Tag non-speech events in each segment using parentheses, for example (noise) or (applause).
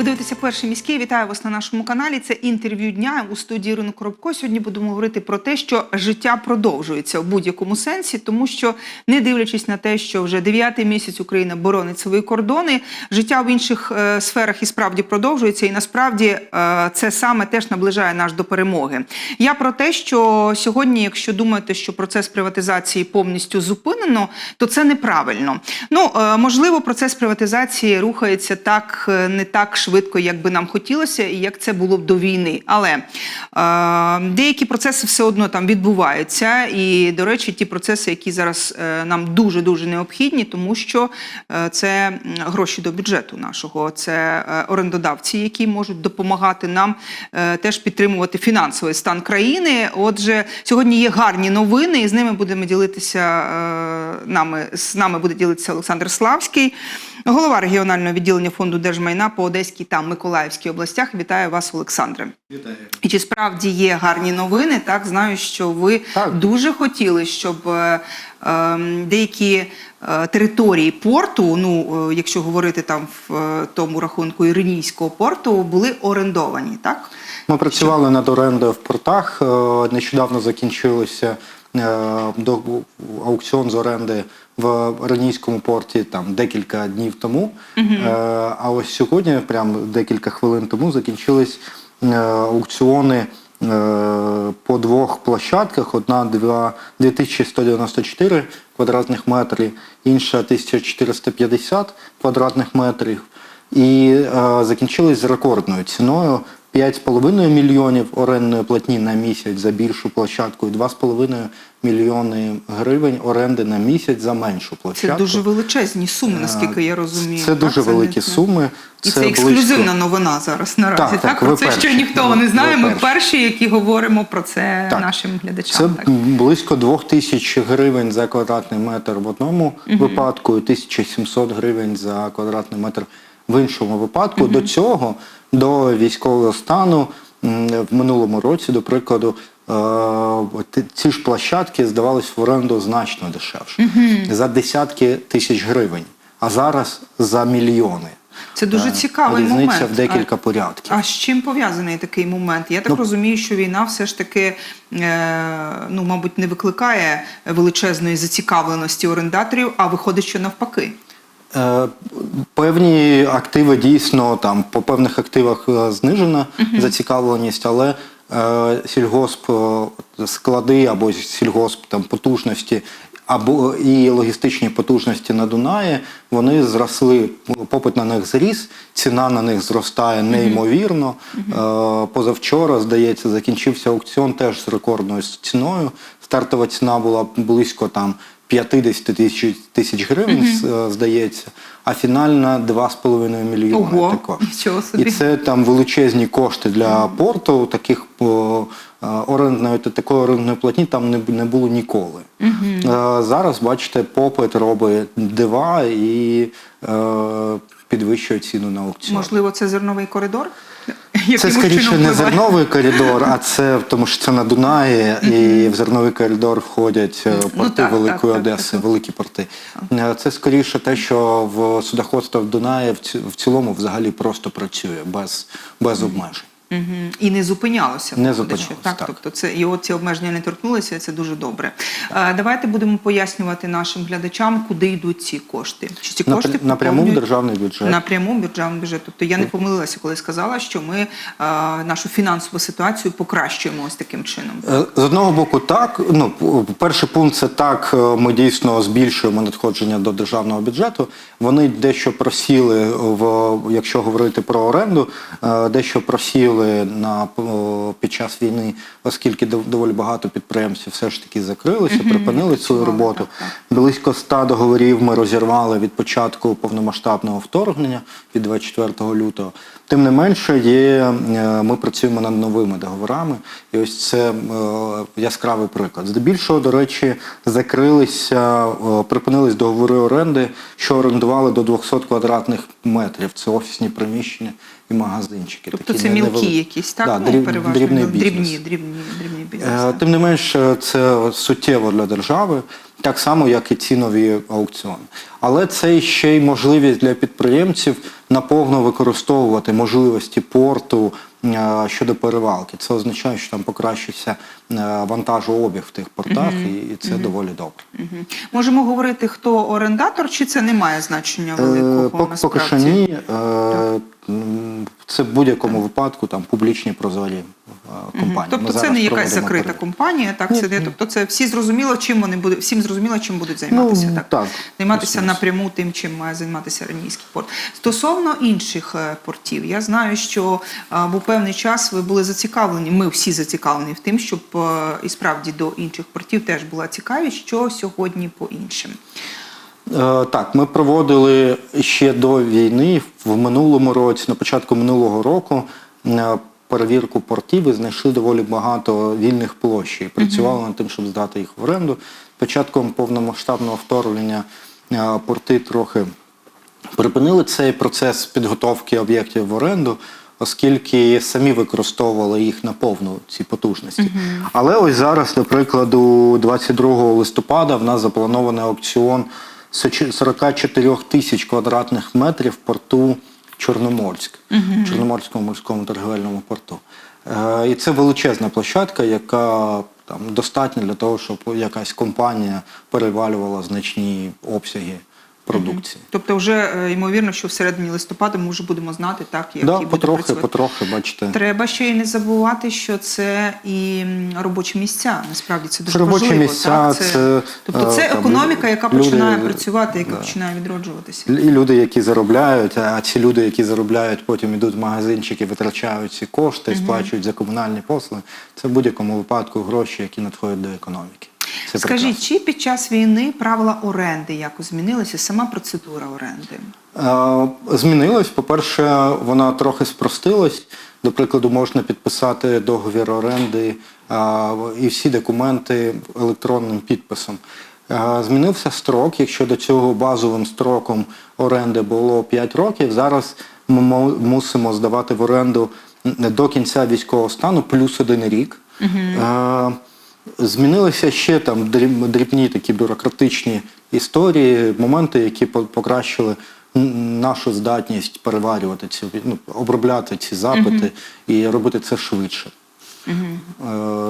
Ви дивитеся перший міський. Вітаю вас на нашому каналі. Це інтерв'ю дня у студії Ірини Коробко. Сьогодні будемо говорити про те, що життя продовжується в будь-якому сенсі, тому що, не дивлячись на те, що вже дев'ятий місяць Україна боронить свої кордони, життя в інших е, сферах і справді продовжується. І насправді е, це саме теж наближає нас до перемоги. Я про те, що сьогодні, якщо думаєте, що процес приватизації повністю зупинено, то це неправильно. Ну е, можливо, процес приватизації рухається так е, не так швидко, як би нам хотілося, і як це було б до війни. Але е, деякі процеси все одно там відбуваються. І, до речі, ті процеси, які зараз е, нам дуже дуже необхідні, тому що е, це гроші до бюджету нашого, це е, орендодавці, які можуть допомагати нам е, теж підтримувати фінансовий стан країни. Отже, сьогодні є гарні новини, і з ними будемо ділитися е, нами. З нами буде ділитися Олександр Славський. Голова регіонального відділення фонду держмайна по Одеській та Миколаївській областях. Вітаю вас, Олександре. Вітаю. І чи справді є гарні новини? Так знаю, що ви Так. дуже хотіли, щоб е, е, деякі е, території порту, ну е, якщо говорити там в е, тому рахунку Іринійського порту, були орендовані, так? Ми працювали над орендою в портах. Е, Нещодавно закінчилося до аукціон з оренди в Ренійському порті там декілька днів тому. Е, А ось сьогодні, прямо декілька хвилин тому, закінчились е, аукціони. е, По двох площадках: одна два- 2194 квадратних метрів, інша 1450 квадратних метрів. І е, закінчились з рекордною ціною 5,5 мільйонів орендної платні на місяць за більшу площадку і 2,5 мільйони гривень оренди на місяць за меншу Це дуже величезні суми, Е, наскільки я розумію. Це так? дуже не- великі не- суми. І це, близько- ексклюзивна новина зараз наразі. Так, Так, так, про це ще перші. ніхто не Ви знає. Ми перші. перші, які говоримо про це Так. нашим глядачам. Це так. близько 2 тисяч гривень за квадратний метр в одному випадку і 1700 гривень за квадратний метр в іншому випадку. До цього, до військового стану, в минулому році, до прикладу, е, ці ж площадки здавались в оренду значно дешевше за десятки тисяч гривень, а зараз за мільйони. Це дуже Е, цікавий Різниця момент. в декілька порядків. А з чим пов'язаний такий момент? Я так Ну, розумію, що війна все ж таки, е, ну, мабуть, не викликає величезної зацікавленості орендаторів, а виходить, що навпаки. Е, Певні активи дійсно там по певних активах е, знижена зацікавленість, але е, сільгосп склади або сільгосп там потужності. Або і логістичні потужності на Дунаї вони зросли. Попит на них зріс, ціна на них зростає неймовірно. Е, Позавчора, здається, закінчився аукціон теж з рекордною ціною. Стартова ціна була близько там 50 тисяч тисяч гривень, з- здається, а фінальна 2,5 мільйони. Ого, також. собі. І це там величезні кошти для порту. Таких о, е, орендної та такої орендної платні там не, не було ніколи. Е, Зараз, бачите, попит робить дива і е, підвищує ціну на аукціон. Можливо, це зерновий коридор? Це скоріше не зерновий коридор, а це тому, що це на Дунаї, і в зерновий коридор входять е, порти Ну, так, Великої так, Одеси, так. великі порти. Е, Це скоріше те, що в судоходство в Дунаї в в цілому взагалі просто працює без, без обмежень. Мгм. І не зупинялося. Не зупинялося, Так, так. тобто це і от ці обмеження не торкнулися, і це дуже добре. Е, Давайте будемо пояснювати нашим глядачам, куди йдуть ці кошти. Чи ці кошти напряму в державний бюджет. Напряму в державний бюджет. Тобто я не помилилася, коли сказала, що ми е, нашу фінансову ситуацію покращуємо ось таким чином. Е, З одного боку, так. Ну, перший пункт це так. е, Ми дійсно збільшуємо надходження до державного бюджету. Вони дещо просіли в якщо говорити про оренду, е, дещо просіли на під час війни, оскільки доволі багато підприємців все ж таки закрилися, припинили свою роботу. Близько 100 договорів ми розірвали від початку повномасштабного вторгнення від 24 лютого. Тим не менше, є, е, ми працюємо над новими договорами, і ось це е, яскравий приклад. Здебільшого, до речі, закрилися, припинились договори оренди, що орендували до 200 квадратних метрів. Це офісні приміщення і магазинчики. Тобто такі це мілкі якісь, так? Да, ну, дріб- переважно дрібний бізнес. дрібні, дрібні, дрібні бізнес. Е. Тим не менш, це суттєво для держави, так само, як і ці нові аукціони. Але це ще й можливість для підприємців наповно використовувати можливості порту е, щодо перевалки. Це означає, що там покращиться е, вантажообіг в тих портах, і, і це доволі добре. Мгм. Можемо говорити, хто орендатор, чи це не має значення Е, великого пок- Поки що ні. Е, Це в будь-якому випадку там публічні прозорі е, компанії. Ми Тобто це не якась закрита компанія, так це не тобто це всі зрозуміло, чим вони будуть всім зрозуміло, чим будуть займатися. Ну, так? так, займатися напряму тим, чим має займатися Ренійський порт. Стосовно інших е, портів, я знаю, що е, був певний час ви були зацікавлені. Ми всі зацікавлені в тим, щоб е, і справді до інших портів теж була цікавість, що сьогодні по іншим. Е, Так, ми проводили ще до війни в минулому році, на початку минулого року, е, перевірку портів і знайшли доволі багато вільних площ. І працювали над тим, щоб здати їх в оренду. Початком повномасштабного вторгнення е, порти трохи припинили цей процес підготовки об'єктів в оренду, оскільки самі використовували їх на повну ці потужності. Але ось зараз, до прикладу, 22 листопада в нас запланований аукціон 44 тисяч квадратних метрів в порту Чорноморськ, Чорноморському морському торговельному порту. Е, І це величезна площадка, яка там достатня для того, щоб якась компанія перевалювала значні обсяги продукції. Тобто, вже е, ймовірно, що всередині листопада ми вже будемо знати, так які Да, будуть потрохи, працювати. потрохи, бачите. Треба ще й не забувати, що це і робочі місця. Насправді це дуже Це робочі важливо. місця, так? це, тобто це е, там, економіка, яка люди- починає працювати, яка да. починає відроджуватися. І люди, які заробляють, а ці люди, які заробляють, потім йдуть в магазинчики, витрачають ці кошти, сплачують за комунальні послуги. Це в будь-якому випадку гроші, які надходять до економіки. Це Скажіть, прекрасно. чи під час війни правила оренди якось змінилися, сама процедура оренди? Е, Змінилось. По-перше, вона трохи спростилась. До прикладу, можна підписати договір оренди е, і всі документи електронним підписом. Е, Змінився строк. Якщо до цього базовим строком оренди було 5 років, зараз ми мусимо здавати в оренду до кінця військового стану плюс один рік. Е, Змінилися ще там дрібні такі бюрократичні історії, моменти, які покращили нашу здатність переварювати ці, ну, обробляти ці запити і робити це швидше.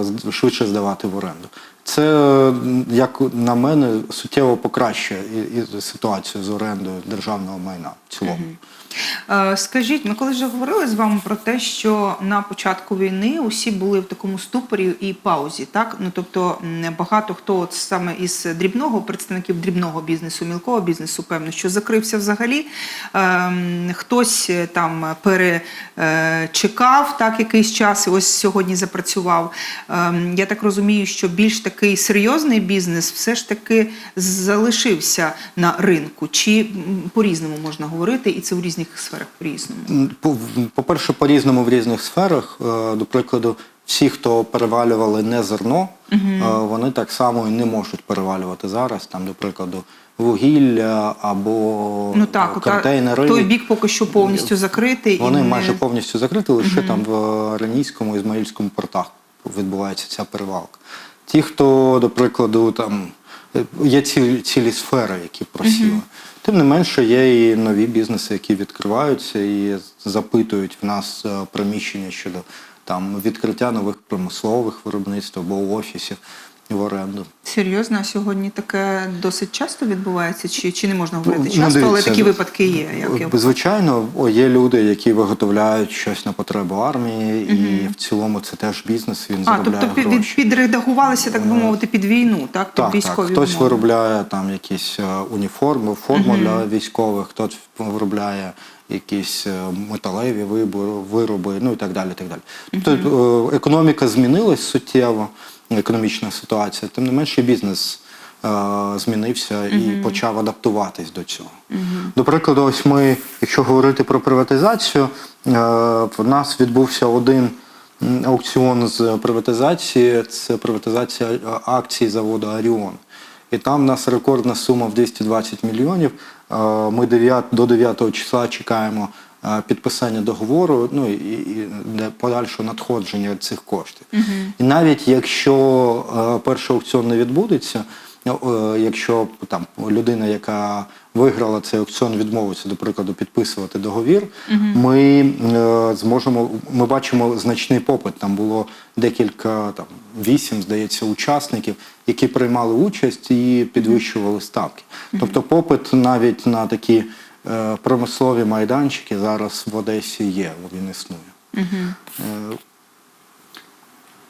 З- Швидше здавати в оренду. Це, як на мене, суттєво покращує і, і ситуацію з орендою державного майна в цілому. Е, Скажіть, ми коли вже говорили з вами про те, що на початку війни усі були в такому ступорі і паузі, так? Ну тобто багато хто от саме із дрібного представників дрібного бізнесу, мілкого бізнесу, певно, що закрився взагалі. Ем, Хтось е, там перечекав так якийсь час, і ось сьогодні запрацював. Ем, Я так розумію, що більш такий серйозний бізнес все ж таки залишився на ринку. Чи по-різному можна говорити, і це в різних сферах по-різному? По- По-перше, по-різному в різних сферах. Е, До прикладу, всі, хто перевалювали не зерно, е, вони так само і не можуть перевалювати зараз. Там, до прикладу, вугілля або Ну так, контейнери. той бік поки що повністю закритий. Вони і не- майже повністю закриті, лише там в Ренійському і Ізмаїльському портах відбувається ця перевалка. Ті, хто, до прикладу, там е, є цілі, цілі сфери, які просіли. Тим не менше, є і нові бізнеси, які відкриваються і запитують в нас е, приміщення щодо там відкриття нових промислових виробництв або офісів в оренду. Серйозно, а сьогодні таке досить часто відбувається, чи, чи не можна говорити Ну, часто, але дивіться, такі випадки є. Як Звичайно, о, є люди, які виготовляють щось на потребу армії, і в цілому це теж бізнес, він а, заробляє тобто гроші. Е, підредагувалися, так би мовити, під війну, так? Під Так, так. військові Хтось умови. виробляє там якісь е, уніформи, форму для військових, хтось виробляє якісь е, металеві вибори, вироби, ну і так далі. Так далі. Тобто е, економіка змінилась суттєво, економічна ситуація, тим не менше бізнес е, змінився і почав адаптуватись до цього. До прикладу, ось ми, якщо говорити про приватизацію, е, в нас відбувся один аукціон з приватизації, це приватизація е, акцій заводу Аріон. І там в нас рекордна сума в 220 мільйонів. Е, Ми 9, до 9 числа чекаємо підписання договору, ну і, і для подальшого надходження цих коштів. І навіть якщо е, перший аукціон не відбудеться, е, якщо там людина, яка виграла цей аукціон, відмовиться, до прикладу, підписувати договір, ми е, зможемо. Ми бачимо значний попит. Там було декілька там вісім, здається, учасників, які приймали участь і підвищували ставки. Тобто, попит навіть на такі промислові майданчики зараз в Одесі є. Він існує. Е,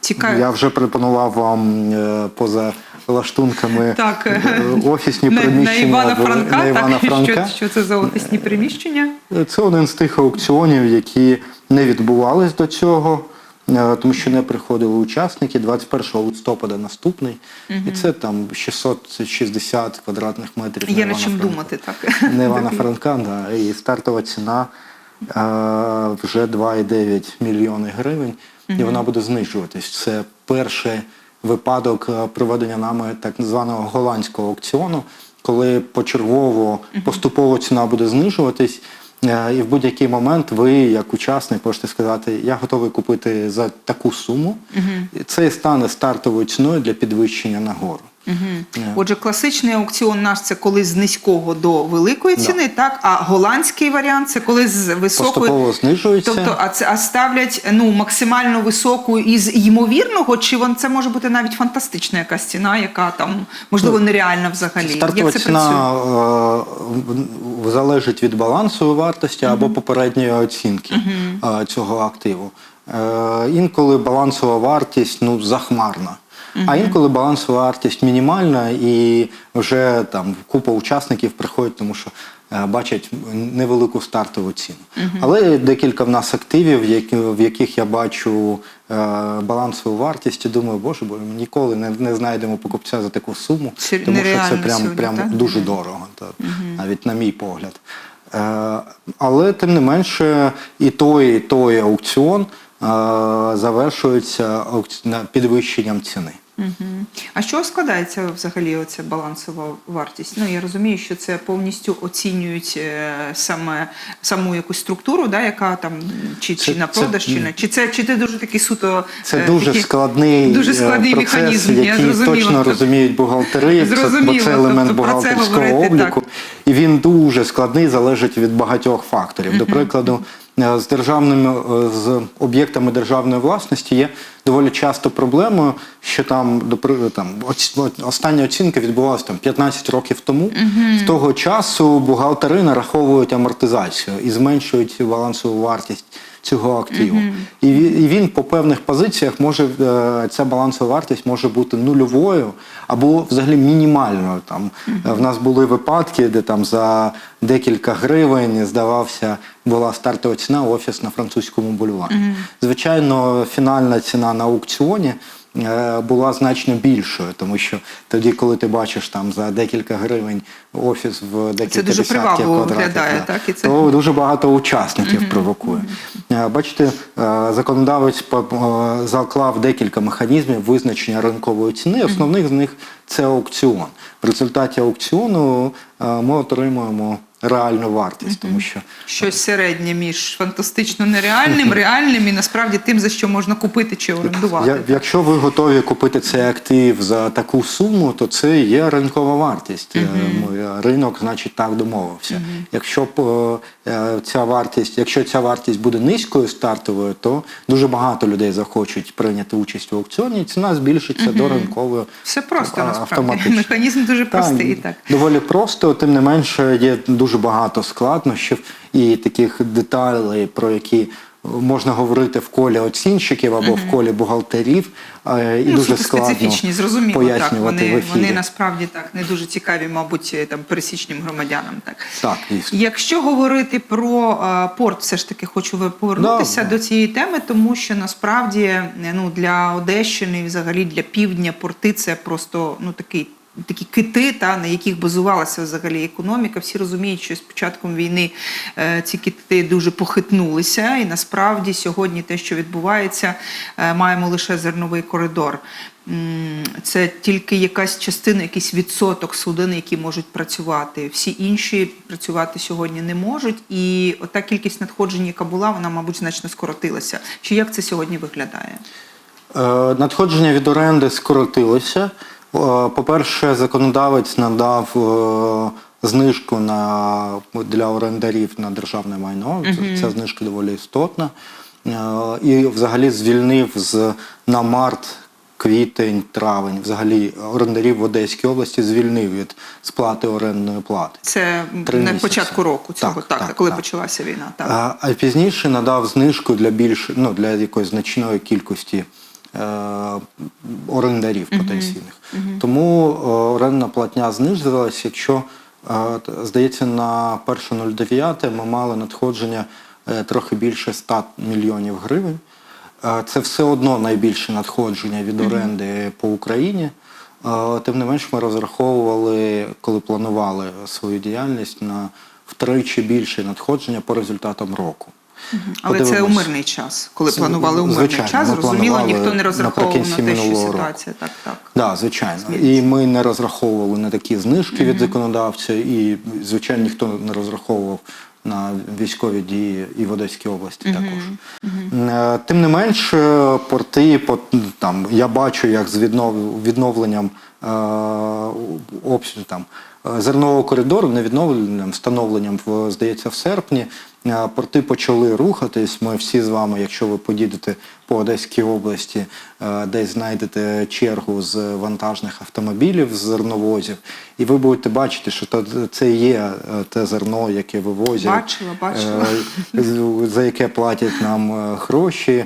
Цікаво. я вже пропонував вам е, поза лаштунками Так, е, офісні приміщення на Івана Франка. на Івана так, Франка. Що, що це за офісні приміщення? Це один з тих аукціонів, які не відбувались до цього, е, тому що не приходили учасники. 21 листопада наступний. І це там 660 квадратних метрів. на Є Івана чим Франка. думати, так. Не Івана Франка, да. і стартова ціна е, вже 2,9 мільйони гривень, і вона буде знижуватись. Це перший випадок е, проведення нами так званого голландського аукціону, коли почергово поступово ціна буде знижуватись. Е, І в будь-який момент ви, як учасник, можете сказати, я готовий купити за таку суму. Угу. Це і стане стартовою ціною для підвищення нагору. Е, Отже, класичний аукціон наш це коли з низького до великої ціни, так а голландський варіант це коли з високої. Поступово знижується. Тобто, а це а ставлять ну максимально високу із ймовірного, чи вон це може бути навіть фантастична якась ціна, яка там можливо нереальна взагалі. Стартова Як це працює? ціна е, залежить від балансової вартості або попередньої оцінки е, цього активу. Е, Інколи балансова вартість ну, захмарна. А інколи балансова вартість мінімальна і вже там купа учасників приходять, тому що е, бачать невелику стартову ціну. Але декілька в нас активів, які- в яких я бачу е, балансову вартість, і думаю, боже, бо ми ніколи не, не знайдемо покупця за таку суму, Це тому що це прям, сьогодні, прям так? дуже дорого, та, навіть на мій погляд. Е, але тим не менше, і той, і той аукціон завершується підвищенням ціни. А що складається взагалі оця балансова вартість? Ну я розумію, що це повністю оцінюють е, саме саму якусь структуру, да, яка там чи, чи Це- на це- продаж, чи не чи це чи це дуже такий суто Це е, дуже такий- складний, дуже е, складний процес, механізм, я який зрозуміла. точно Тобто- розуміють бухгалтери, це, бо Зрозуміло, це елемент тобто бухгалтерського говорити, обліку. І він дуже складний, залежить від багатьох факторів. До прикладу, з державними е, з об'єктами державної власності є доволі часто проблемою, що там до там остання оцінка відбувалася там 15 років тому. З того часу бухгалтери нараховують амортизацію і зменшують балансову вартість цього активу. І, ві- і він по певних позиціях може е, ця балансова вартість може бути нульовою або взагалі мінімальною. Там е, в нас були випадки, де там за декілька гривень здавався була стартова ціна офіс на французькому бульварі. Звичайно, фінальна ціна на аукціоні. Е, Була значно більшою, тому що тоді, коли ти бачиш там за декілька гривень офіс в декілька дуже десятків квадратів, да, так, і це- то дуже багато учасників провокує. Е, Бачите, е, законодавець заклав декілька механізмів визначення ринкової ціни. Основних з них це аукціон. В результаті аукціону ми отримуємо реальну вартість, тому що щось середнє між фантастично нереальним, (laughs) реальним і насправді тим, за що можна купити чи орендувати. Я, якщо ви готові купити цей актив за таку суму, то це є ринкова вартість. Е, Ринок, значить, так домовився. Якщо е, е, ця вартість, якщо ця вартість буде низькою стартовою, то дуже багато людей захочуть прийняти участь в аукціоні, і ціна збільшиться до ринкової. Все просто насправді. (laughs) Механізм дуже простий. Так. Доволі просто, тим не менше, є дуже багато складнощів і таких деталей, про які можна говорити в колі оцінщиків або в колі бухгалтерів. е, І ну, дуже складно специфічні, зрозуміло, так. Вони, в ефірі. вони насправді так не дуже цікаві, мабуть, там пересічним громадянам. Так. Так, дійсно. Якщо говорити про е, порт, все ж таки хочу повернутися Да. до цієї теми, тому що насправді е, ну, для Одещини і взагалі для півдня порти це просто ну, такий. Такі кити, та на яких базувалася взагалі економіка. Всі розуміють, що з початком війни е, ці кити дуже похитнулися, і насправді сьогодні те, що відбувається, е, маємо лише зерновий коридор. Це тільки якась частина, якийсь відсоток суден, які можуть працювати. Всі інші працювати сьогодні не можуть. І ота кількість надходжень, яка була, вона, мабуть, значно скоротилася. Чи як це сьогодні виглядає? Е, Надходження від оренди скоротилося. По-перше, законодавець надав е, знижку на, для орендарів на державне майно. Це- Ця знижка доволі істотна. Е, І взагалі звільнив з, на март, квітень, травень, взагалі орендарів в Одеській області звільнив від сплати орендної плати. Це Три на місяці. початку року цього, Так, так, так, коли так. почалася війна. Так. А, а пізніше надав знижку для більш ну для якоїсь значної кількості е, орендарів потенційних. Тому е, орендна платня знизилась. Якщо е, здається, на 1.09 ми мали надходження е, трохи більше 100 мільйонів гривень. Е, Це все одно найбільше надходження від оренди по Україні. Е, Тим не менш, ми розраховували, коли планували свою діяльність на втричі більше надходження по результатам року. Але це у мирний час. Коли Це, планували у мирний звичайно, час, зрозуміло, ніхто не розраховував на те, що ситуація так, так. Да, звичайно. І ми не розраховували на такі знижки від законодавця, і, звичайно, ніхто не розраховував на військові дії і в Одеській області також. Е, Тим не менш, е, порти, по- там, я бачу, як з віднов- відновленням е, обсягу, там, е, зернового коридору, не відновленням, встановленням, в, здається, в серпні, порти почали рухатись. Ми всі з вами, якщо ви поїдете по Одеській області, е, десь знайдете чергу з вантажних автомобілів, з зерновозів, і ви будете бачити, що це є е, те зерно, яке вивозять, Бачила, бачила. е, за яке платять нам гроші,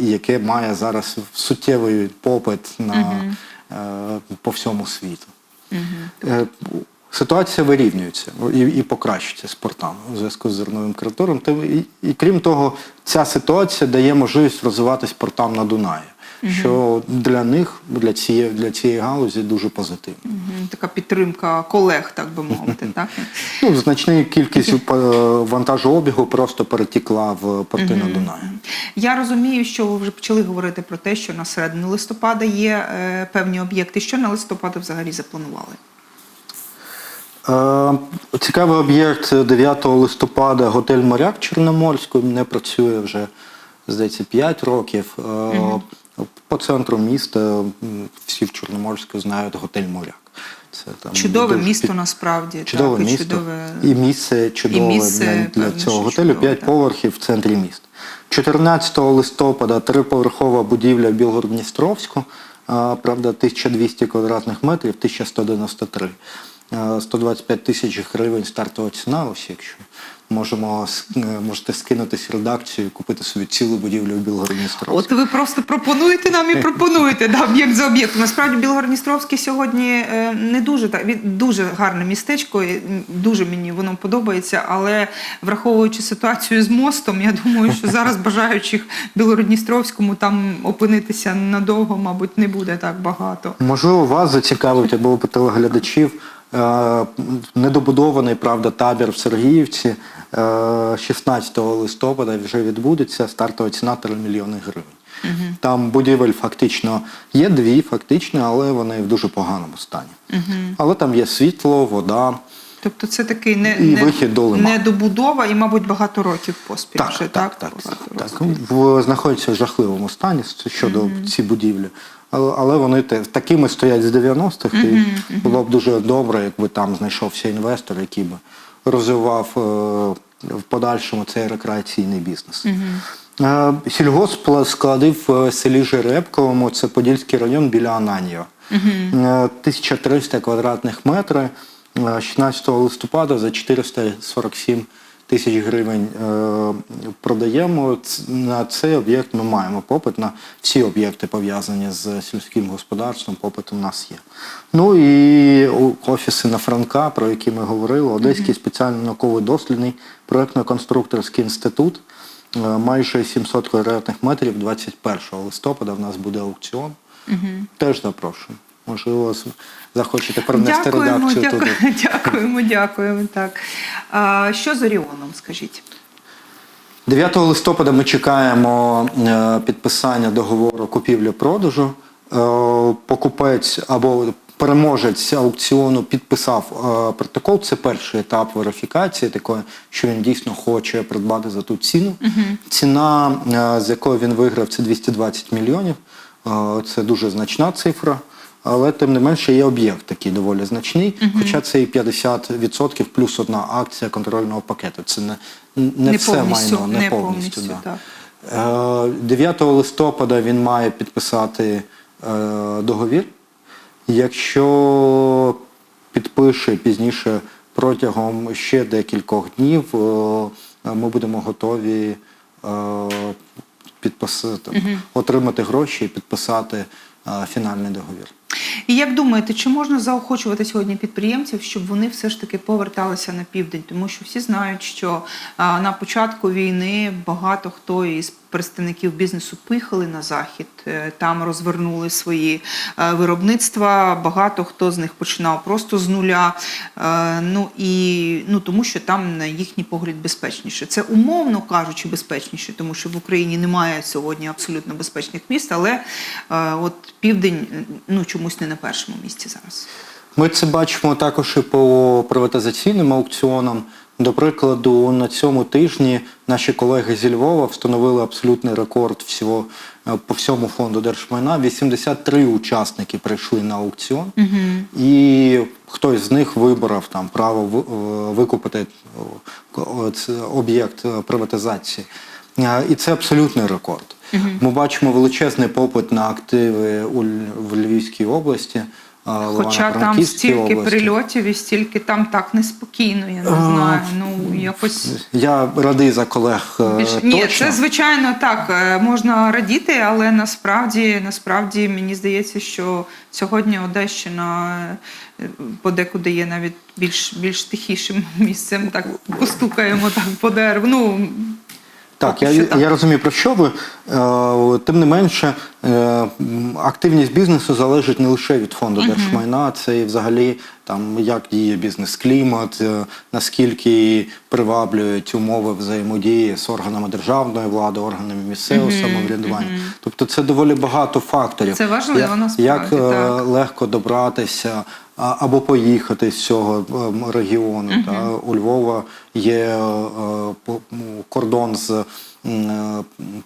і яке має зараз суттєвий попит на, по всьому світу. Ситуація вирівнюється і, і покращується з портами у зв'язку з зерновим коридором. І, і крім того, ця ситуація дає можливість розвиватись портам на Дунаї, що для них, для цієї, для цієї галузі дуже позитивно. Мгм, Така підтримка колег, так би мовити. (laughs) так? Ну, значна кількість е, вантажообігу просто перетікла в порти на Дунаї. Я розумію, що ви вже почали говорити про те, що на середину листопада є е, певні об'єкти. Що на листопада взагалі запланували? Е, Цікавий об'єкт 9 листопада готель Моряк Чорноморський не працює вже, здається, 5 років. Е, По центру міста всі в Чорноморську знають готель Моряк. Це там Чудове дуже місто насправді. Чудове так, і місто. чудове... І місце чудове місце, для, для цього готелю. чудове, 5 так. поверхів в центрі міста. 14 листопада триповерхова будівля в Білгород-Дністровську. Правда, 1200 квадратних метрів, 1193. Е, 125 тисяч гривень стартова ціна. Ось якщо можемо е, можете скинутись в редакцію і купити собі цілу будівлю в Білгород-Дністровську. От ви просто пропонуєте нам і пропонуєте да, об'єкт за об'єктом. Насправді Білгородністровський сьогодні е, не дуже так від дуже гарне містечко, і, дуже мені воно подобається. Але враховуючи ситуацію з мостом, я думаю, що зараз (laughs) бажаючих Білгородністровському там опинитися надовго, мабуть, не буде так багато. Можливо, вас зацікавить або телеглядачів недобудований правда табір в Сергіївці е, 16 листопада вже відбудеться стартова ціна 3 мільйони гривень. Там будівель фактично є дві, фактично, але вони в дуже поганому стані. Але там є світло, вода. Тобто це такий не, І не, вихід до недобудова і, мабуть, багато років поспіль. Так, вже, так, так, так, так, знаходяться в жахливому стані щодо ці будівлі. Але, вони такими стоять з 90-х, і було б дуже добре, якби там знайшовся інвестор, який би розвивав е, в подальшому цей рекреаційний бізнес. Е, Сільгосп склади в е, селі Жеребковому, це Подільський район біля. Е, 1300 квадратних метрів. Е, 16 листопада за 447 тисяч гривень е, продаємо. На цей об'єкт ми маємо попит на всі об'єкти пов'язані з сільським господарством. Попит у нас є. Ну і офіси на Франка, про які ми говорили, Одеський спеціальний науковий дослідний проєктно-конструкторський інститут. Е, Майже 700 квадратних метрів 21 листопада в нас буде аукціон. Теж запрошую. Можливо, захочете принести Дякуємо, редакцію туди. дякуємо, (laughs) дякуємо, дякуємо. Так. А, що з Оріоном, скажіть? 9 листопада ми чекаємо е, підписання договору купівлі-продажу. Е, Покупець або переможець аукціону підписав е, протокол. Це перший етап верифікації, такої, що він дійсно хоче придбати за ту ціну. Ціна, е, з якою він виграв, це 220 мільйонів. Це дуже значна цифра. Але тим не менше є об'єкт такий доволі значний. Хоча це і 50% плюс одна акція контрольного пакету. Це не, не, Не все майно, не, не повністю. повністю, да. так. Е, 9 листопада він має підписати е, договір. Якщо підпише пізніше протягом ще декількох днів, е, ми будемо готові е, підписати, отримати гроші і підписати е, фінальний договір. І як думаєте, чи можна заохочувати сьогодні підприємців, щоб вони все ж таки поверталися на південь? Тому що всі знають, що на початку війни багато хто із представників бізнесу поїхали на захід, е, там розвернули свої е, виробництва. Багато хто з них починав просто з нуля. Е, Ну і ну тому, що там на їхній погляд безпечніше. Це умовно кажучи, безпечніше, тому що в Україні немає сьогодні абсолютно безпечних міст, але от південь ну чомусь не на першому місці зараз. Ми це бачимо також і по приватизаційним аукціонам. До прикладу, на цьому тижні наші колеги зі Львова встановили абсолютний рекорд всього е, по всьому фонду держмайна. 83 учасники прийшли на аукціон, і хтось з них вибрав там право е, викупити е, об'єкт приватизації. І це абсолютний рекорд. Ми бачимо величезний попит на активи у в Львівській області. Хоча там стільки області. прильотів і стільки там так неспокійно, я не А, знаю. Ну якось Я радий за колег е, більше ні, це звичайно так. е, Можна радіти, але насправді, насправді мені здається, що сьогодні Одещина е, подекуди є навіть більш більш тихішим місцем. Так постукаємо так по дереву. Ну Так, я, я розумію про що ви. Е, Тим не менше, е, активність бізнесу залежить не лише від фонду держмайна, це і взагалі там як діє бізнес-клімат, е, наскільки приваблюють умови взаємодії з органами державної влади, органами місцевого самоврядування. Тобто це доволі багато факторів. Це важливо, Як- насправді, Як так. легко добратися або поїхати з цього регіону. Та? У Львова є е, кордон з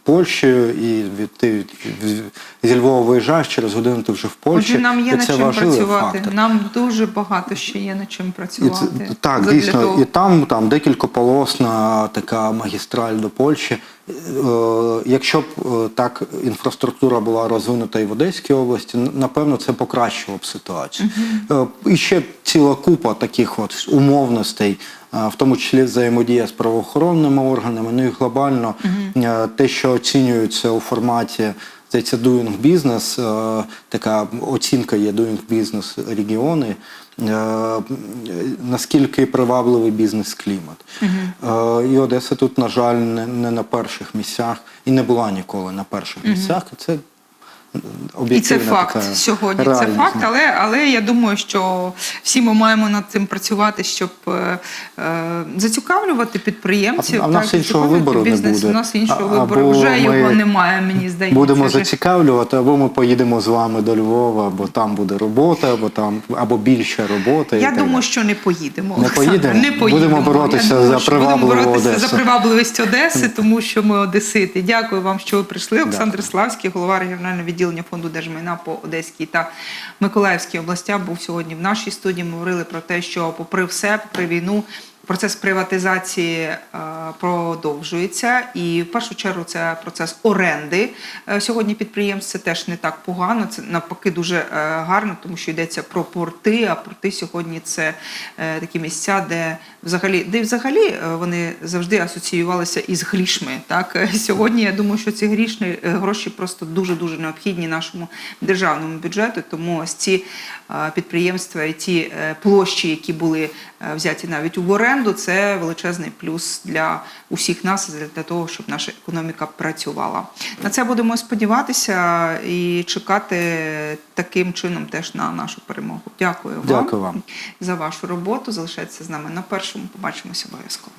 Польщею, і від, ти зі Львова виїжджаєш, через годину ти вже в Польщі. Отже, нам є і над чим працювати. фактор. Нам дуже багато ще є над чим І працювати. це, так, Задля дійсно. того- І там, там декількополосна така магістраль до Польщі. Е, якщо б е, так інфраструктура була розвинута і в Одеській області, напевно, це покращило б ситуацію. Е, І ще ціла купа таких от умовностей, е, в тому числі взаємодія з правоохоронними органами, ну і глобально е, те, що оцінюється у форматі Здається, Doing Business, е, така оцінка є Doing Business регіони, е, наскільки привабливий бізнес-клімат. І Одеса тут, на жаль, не, на перших місцях і не була ніколи на перших місцях. І І це факт така сьогодні. Це факт, але, але я думаю, що всі ми маємо над цим працювати, щоб е, е, зацікавлювати підприємців. А- а в нас так, іншого вибору не бізнес. буде. У нас іншого А- вибору вже його немає, мені здається. Будемо Вже- зацікавлювати, або ми поїдемо з вами до Львова, або там буде робота, або там або більше роботи. Я думаю, що не поїдемо. Не поїдемо? Не поїдемо. Будемо боротися думаю, за що будемо боротися Одесу. за привабливість Одеси, (laughs) тому що ми одесити. Дякую вам, що ви прийшли. Олександр Славський, голова регіонального відділення фонду держмайна по Одеській та Миколаївській областях, був сьогодні в нашій студії. Ми говорили про те, що, попри все, попри війну. Процес приватизації е, продовжується, і в першу чергу це процес оренди е, сьогодні підприємств. Це теж не так погано. Це навпаки дуже е, гарно, тому що йдеться про порти. А порти сьогодні це такі місця, де взагалі, де взагалі е, вони завжди асоціювалися із грішми. Так Е, сьогодні я думаю, що ці грішні е, гроші просто дуже дуже необхідні нашому державному бюджету. Тому ось ці підприємства і ті площі, які були взяті навіть у оренду, це величезний плюс для усіх нас для того, щоб наша економіка працювала. На це будемо сподіватися і чекати таким чином теж на нашу перемогу. Дякую вам, Дякую вам. за вашу роботу. Залишайтеся з нами на першому. Побачимося обов'язково.